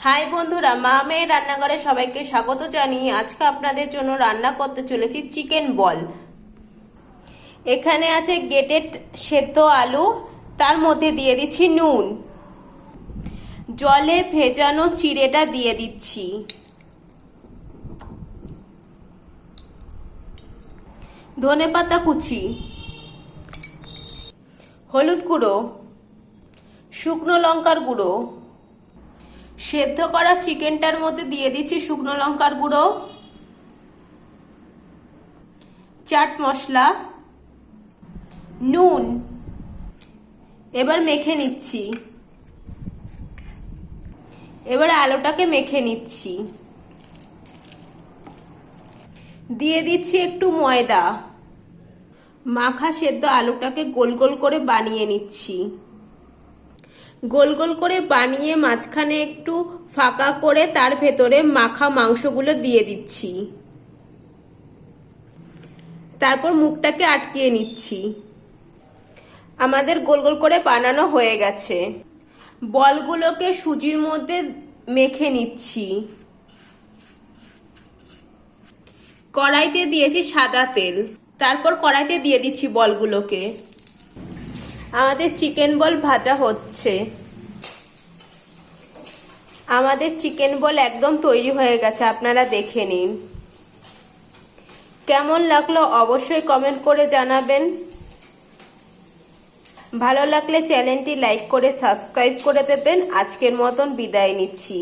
High বন্ধুরা, মা মেয়ের রান্নাঘরে সবাইকে স্বাগত জানিয়ে আজকে আপনাদের জন্য রান্না করতে চলেছি চিকেন বল। এখানে আছে গেটেড সেদ্ধ আলু, তার মধ্যে দিয়ে দিচ্ছি নুন। জলে ভেজানো চিড়েটা দিয়ে দিচ্ছি। ধনে পাতা কুচি, হলুদ গুঁড়ো, শুকনো লঙ্কার গুঁড়ো সেদ্ধ করা চিকেনটার মধ্যে দিয়ে দিচ্ছি শুকনো লঙ্কার গুঁড়ো, চাট মশলা, নুন। এবার মেখে নিচ্ছি। এবার আলুটাকে মেখে নিচ্ছি। দিয়ে দিচ্ছি একটু ময়দা। মাখা সেদ্ধ আলুটাকে গোল গোল করে বানিয়ে নিচ্ছি। গোল গোল করে বানিয়ে মাঝখানে একটু ফাঁকা করে তার ভেতরে মাখা মাংসগুলো দিয়ে দিচ্ছি। তারপর মুখটাকে আটকিয়ে নিচ্ছি। আমাদের গোল গোল করে বানানো হয়ে গেছে। বলগুলোকে সুজির মধ্যে মেখে নিচ্ছি। কড়াইতে দিয়েছি সাদা তেল। তারপর কড়াইতে দিয়ে দিচ্ছি বলগুলোকে। আমাদের চিকেন বল ভাজা হচ্ছে। আমাদের চিকেন বল একদম তৈরি হয়ে গেছে, আপনারা দেখে নিন। কেমন লাগল অবশ্যই কমেন্ট করে জানাবেন। ভালো লাগলে চ্যানেলটি লাইক করে সাবস্ক্রাইব করে দেবেন। আজকের মতন বিদায় নিচ্ছি।